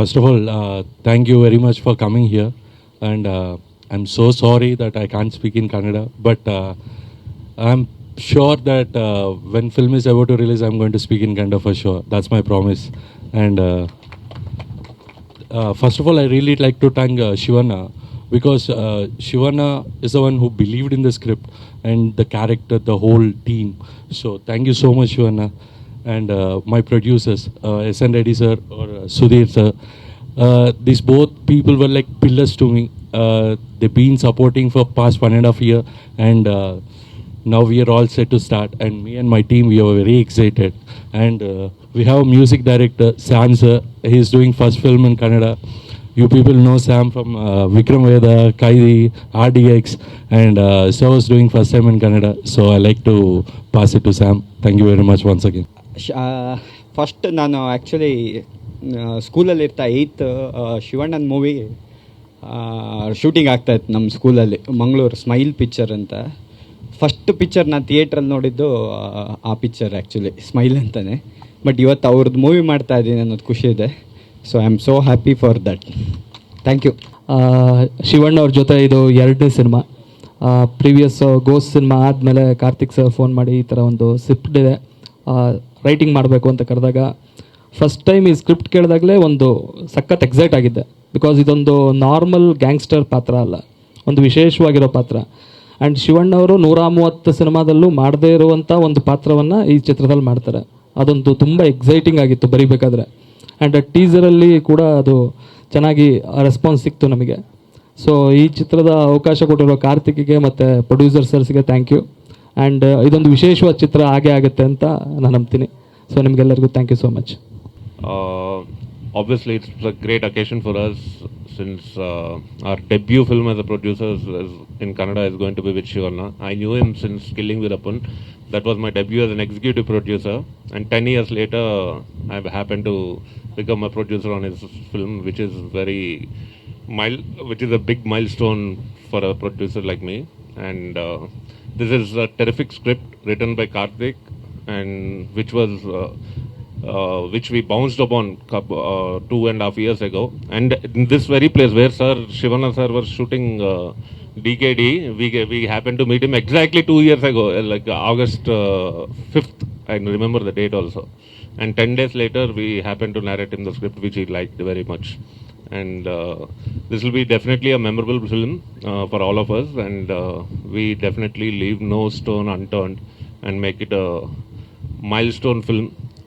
First of all, uh, thank you very much for coming here. And uh, I'm so sorry that I can't speak in Kannada, but uh, I'm sure that uh, when film is about to release, I'm going to speak in Kannada for sure. That's my promise. And uh, uh, first of all, I really like to thank uh, Shivana because uh, Shivana is the one who believed in the script and the character, the whole team. So thank you so much, Shivana. And uh, my producers, uh, SN Reddy sir or Sudhir sir. Uh, these both people were like pillars to me. Uh, they've been supporting for past one and a half year and uh, now we are all set to start and me and my team we are very excited and uh, we have a music director sam sir he is doing first film in kannada you people know sam from uh, vikram veda kaidi rdx and uh, so is doing first time in kannada so i like to pass it to sam thank you very much once again first ನಾನು actually ಸ್ಕೂಲಲ್ಲಿ ಇರ್ತಾ eighth ಶಿವಣ್ಣನ movie shooting ಆಗ್ತಾಯಿತ್ತು ನಮ್ಮ ಸ್ಕೂಲಲ್ಲಿ Mangaluru smile picture ಅಂತ. First picture ನಾನು ಥಿಯೇಟ್ರಲ್ಲಿ ನೋಡಿದ್ದು ಆ, ಆ ಪಿಕ್ಚರ್ ಆ್ಯಕ್ಚುಲಿ ಸ್ಮೈಲ್ ಅಂತಲೇ ಬಟ್ ಇವತ್ತು ಅವ್ರದ್ದು ಮೂವಿ ಮಾಡ್ತಾ ಇದ್ದೀನಿ ಅನ್ನೋದು ಖುಷಿ ಇದೆ. So I am so happy for that thank you Shivanna ಅವ್ರ ಜೊತೆ ಇದು ಎರಡನೇ ಸಿನಿಮಾ ಪ್ರೀವಿಯಸ್ ಗೋಸ್ ಸಿನಿಮಾ ಆದಮೇಲೆ ಕಾರ್ತಿಕ್ ಸರ್ ಫೋನ್ ಮಾಡಿ ಈ ಥರ ಒಂದು ಸ್ಕ್ರಿಪ್ಟ್ ಇದೆ. ರೈಟಿಂಗ್ ಮಾಡಬೇಕು ಅಂತ ಕರೆದಾಗ ಫಸ್ಟ್ ಟೈಮ್ ಈ ಸ್ಕ್ರಿಪ್ಟ್ ಕೇಳಿದಾಗಲೇ ಒಂದು ಸಖತ್ ಎಕ್ಸೈಟ್ ಆಗಿದ್ದೆ. ಬಿಕಾಸ್ ಇದೊಂದು ನಾರ್ಮಲ್ ಗ್ಯಾಂಗ್ಸ್ಟರ್ ಪಾತ್ರ ಅಲ್ಲ. ಒಂದು ವಿಶೇಷವಾಗಿರೋ ಪಾತ್ರ. ಆ್ಯಂಡ್ ಶಿವಣ್ಣ ಅವರು ನೂರ ಮೂವತ್ತು ಸಿನಿಮಾದಲ್ಲೂ ಮಾಡದೇ ಇರುವಂಥ ಒಂದು ಪಾತ್ರವನ್ನು ಈ ಚಿತ್ರದಲ್ಲಿ ಮಾಡ್ತಾರೆ. ಅದೊಂದು ತುಂಬ ಎಕ್ಸೈಟಿಂಗ್ ಆಗಿತ್ತು ಬರೀಬೇಕಾದ್ರೆ. ಆ್ಯಂಡ್ ಟೀಸರಲ್ಲಿ ಕೂಡ ಅದು ಚೆನ್ನಾಗಿ ರೆಸ್ಪಾನ್ಸ್ ಸಿಕ್ತು ನಮಗೆ. ಸೊ ಈ ಚಿತ್ರದ ಅವಕಾಶ ಕೊಟ್ಟಿರೋ ಕಾರ್ತಿಕ್ಗೆ ಮತ್ತು ಪ್ರೊಡ್ಯೂಸರ್ ಸರ್ಸ್ಗೆ ಥ್ಯಾಂಕ್ ಯು ಆ್ಯಂಡ್ ಇದೊಂದು ವಿಶೇಷವಾದ ಚಿತ್ರ ಹಾಗೆ ಆಗುತ್ತೆ ಅಂತ ನಾನು ನಂಬ್ತೀನಿ. ಸೊ ನಿಮಗೆಲ್ಲರಿಗೂ thank you so much Uh, obviously, it's a great occasion for us since uh, our debut film as a producer is, is in Canada is going to be with Shivanna. I knew him since Killing Virappan. That was my debut as an executive producer. And 10 years later, I happened to become a producer on his film, which is very mile, which is a big milestone for a producer like me. And uh, this is a terrific script written by Karthik, and which was uh, uh, which we bounced upon uh, two and a half years ago. And in this very place where Sir Shivana Sir was shooting uh, DKD, we we happened to meet him exactly two years ago, uh, like August uh, 5th. I remember the date also. And 10 days later, we happened to narrate him the script, which he liked very much. And uh, this will be definitely a memorable film uh, for all of us. And uh, we definitely leave no stone unturned and make it a milestone film